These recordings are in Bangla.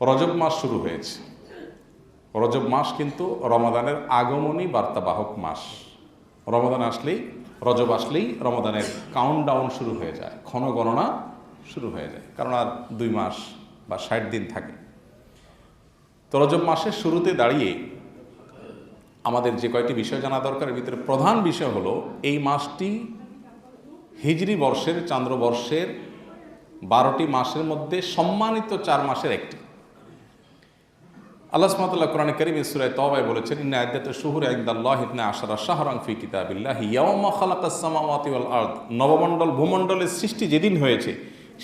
রজব মাস শুরু হয়েছে। রজব মাস কিন্তু রমাদানের আগমনী বার্তাবাহক মাস। রমাদান আসলেই, রজব আসলেই রমাদানের কাউন্ট ডাউন শুরু হয়ে যায় ক্ষণ গণনা শুরু হয়ে যায়, কারণ আর দুই মাস বা ষাট দিন থাকে। তো রজব মাসের শুরুতে দাঁড়িয়ে আমাদের যে কয়টি বিষয় জানা দরকার, এর ভিতরে প্রধান বিষয় হলো, এই মাসটি হিজরি বর্ষের চান্দ্রবর্ষের বারোটি মাসের মধ্যে সম্মানিত চার মাসের একটি। আল্লাহ সুমাতাল্লাহ কোরআন করিম ইসুরায় তবাই বলেছেন, ইন্না আদ্দাত শুহুর একদাল্লাহ ইবনে আশারা শাহরাং ফি কিতাবিল্লাহ ইয়াউমা খালাকাস সামাওয়াতি ওয়াল আরদ। নবমণ্ডল, ভূমণ্ডলের সৃষ্টি যেদিন হয়েছে,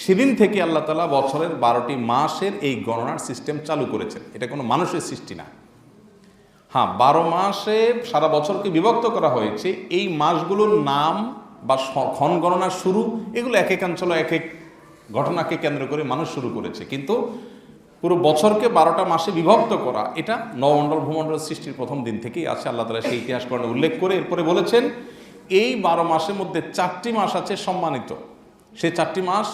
সেদিন থেকে আল্লাহ তাআলা বছরের বারোটি মাসের এই গণনার সিস্টেম চালু করেছেন। এটা কোনো মানুষের সৃষ্টি না। হ্যাঁ বারো মাসে সারা বছরকে বিভক্ত করা হয়েছে। এই মাসগুলোর নাম বা ক্ষণ গণনার শুরু, এগুলো এক এক অঞ্চল এক এক ঘটনাকে কেন্দ্র করে মানুষ শুরু করেছে। কিন্তু পুরো বছরকে বারোটা মাসে বিভক্ত করা, এটা নবমণ্ডল ভূমণ্ডল সৃষ্টির প্রথম দিন থেকেই আছে। আল্লাহ তালা সেই ইতিহাস কর্ণে উল্লেখ করে এরপরে বলেছেন, এই বারো মাসের মধ্যে চারটি মাস আছে সম্মানিত। সেই চারটি মাস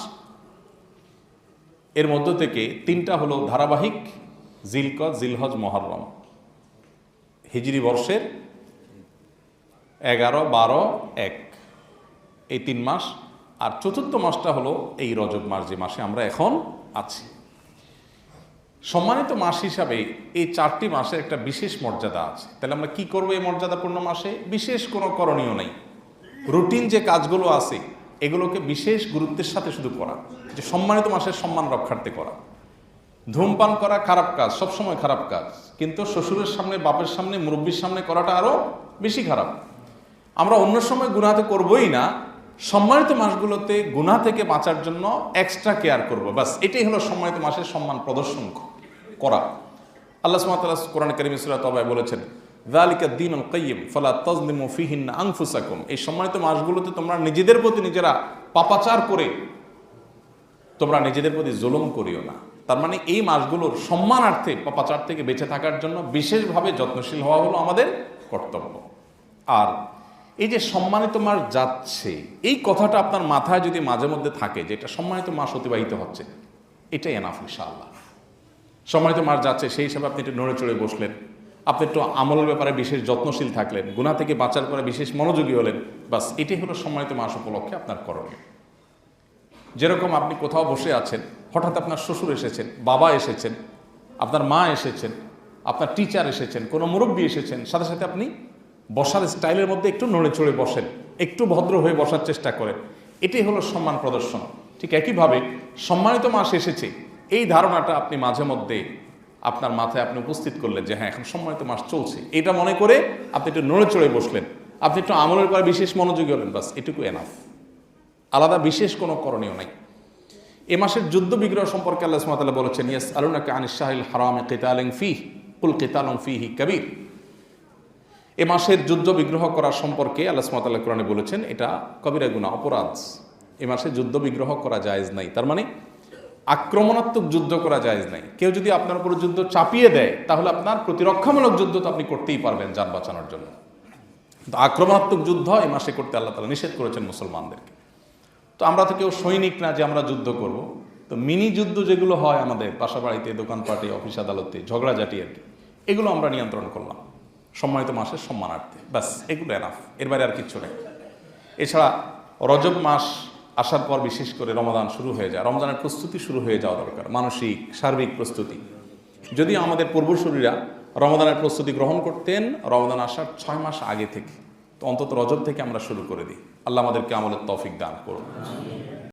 এর মধ্য থেকে তিনটা হলো ধারাবাহিক জিলকদ জিলহজ, মহরম। হিজরি বর্ষের এগারো, বারো, এক। এই তিন মাস। আর চতুর্থ মাসটা হলো এই রজব মাস, যে মাসে আমরা এখন আছি। সম্মানিত মাস হিসাবে এই চারটি মাসের একটা বিশেষ মর্যাদা আছে। তাহলে আমরা কি করব এই মর্যাদাপূর্ণ মাসে? বিশেষ কোনো করণীয় নেই। রুটিন যে কাজগুলো আছে, এগুলোকে বিশেষ গুরুত্বের সাথে শুধু করা। যে সম্মানিত মাসের সম্মান রক্ষার্থে করা। ধূমপান করা খারাপ কাজ, সবসময় খারাপ কাজ। কিন্তু শ্বশুরের সামনে, বাপের সামনে, মুরব্বীর সামনে করাটা আরও বেশি খারাপ। আমরা অন্য সময় গুনাতে করবই না সম্মানিত মাসগুলোতে গুনাহ থেকে বাঁচার জন্য এক্সট্রা কেয়ার করব। বাস এটাই হলো সম্মানিত মাসের সম্মান প্রদর্শন করা। আল্লাহ সুমাতাল্লাহ কোরআন করিম ইসরা তবায় বলেছেন দালিকা দিন কাইম ফলা তজলিমু ফিহিন আংফুসাকুম এই সম্মানিত মাসগুলোতে তোমরা নিজেদের প্রতি নিজেরা পাপাচার করে, তোমরা নিজেদের প্রতি জুলুম করিও না। তার মানে এই মাসগুলোর সম্মানার্থে পাপাচার থেকে বেঁচে থাকার জন্য বিশেষভাবে যত্নশীল হওয়া হলো আমাদের কর্তব্য। আর এই যে সম্মানিত মাস যাচ্ছে, এই কথাটা আপনার মাথায় যদি মাঝে মধ্যে থাকে যে এটা সম্মানিত মাস অতিবাহিত হচ্ছে, এটাই এনাফ ইনশাআল্লাহ। সম্মানিত মাস যাচ্ছে, সেই হিসাবে আপনি একটু নড়ে চড়ে বসলেন। আপনি একটু আমলের ব্যাপারে বিশেষ যত্নশীল থাকলেন গুণা থেকে বাঁচার পরে বিশেষ মনোযোগী হলেন, বাস এটাই হলো সম্মানিত মাস উপলক্ষে আপনার করণীয়। যেরকম আপনি কোথাও বসে আছেন, হঠাৎ আপনার শ্বশুর এসেছেন, বাবা এসেছেন, আপনার মা এসেছেন, আপনার টিচার এসেছেন, কোনো মুরব্বী এসেছেন, সাথে সাথে আপনি বসার স্টাইলের মধ্যে একটু নড়ে চড়ে বসেন, একটু ভদ্র হয়ে বসার চেষ্টা করেন। এটাই হলো সম্মান প্রদর্শন। ঠিক একইভাবে সম্মানিত মাস এসেছে, এই ধারণাটা আপনি মাঝে মধ্যে আপনার মাথায় আপনি উপস্থিত করলেন যে হ্যাঁ এখন সম্মানিত মাস চলছে। এটা মনে করে আপনি একটু নড়ে চড়ে বসলেন। আপনি একটু আমলের পরে বিশেষ মনোযোগী হলেন, বাস এটুকু এনাফ আলাদা বিশেষ কোনো করণীয় নাই। এ মাসের যুদ্ধ বিগ্রহ সম্পর্কে আল্লাহ সুমাতাল্লাহ বলেছেন ইয়াস আলুনাকে আনিস শাহিল হারাম কেতালিং ফি কুল কেতালং ফি হি কবির। এ মাসের যুদ্ধ বিগ্রহ করা সম্পর্কে আল্লাহ সুমাতাল্লাহ কোরআনে বলেছেন, এটা কবিরা গুণা অপরাধ। এ মাসে যুদ্ধ বিগ্রহ করা জায়েজ নাই। তার মানে আক্রমণাত্মক যুদ্ধ করা জায়েজ নাই। কেউ যদি আপনার উপর যুদ্ধ চাপিয়ে দেয়, তাহলে আপনার প্রতিরক্ষামূলক যুদ্ধ তো আপনি করতেই পারবেন যান বাঁচানোর জন্য। কিন্তু আক্রমণাত্মক যুদ্ধ এ মাসে করতে আল্লাহ তালা নিষেধ করেছেন মুসলমানদেরকে। তো আমরা তো কেউ সৈনিক না যে আমরা যুদ্ধ করব। তো মিনি যুদ্ধ যেগুলো হয় আমাদের, বাসা বাড়িতে, দোকানপাটে, অফিস আদালতে, ঝগড়াঝাটি আর কি, এগুলো আমরা নিয়ন্ত্রণ করলাম। সম্মানিত মাসের সম্মানার্থে। ব্যাস, এগুলো এনাফ এর বাইরে আর কিচ্ছু নেই। এছাড়া রজব মাস আসার পর বিশেষ করে রমাদান শুরু হয়ে যায়। রমজানের প্রস্তুতি শুরু হয়ে যাওয়া দরকার, মানসিক, সার্বিক প্রস্তুতি। যদিও আমাদের পূর্বসূরীরা রমাদানের প্রস্তুতি গ্রহণ করতেন রমাদান আসার ছয় মাস আগে থেকে, তো অন্তত রজব থেকে আমরা শুরু করে দিই। আল্লাহ আমাদেরকে আমলের তৌফিক দান করুন।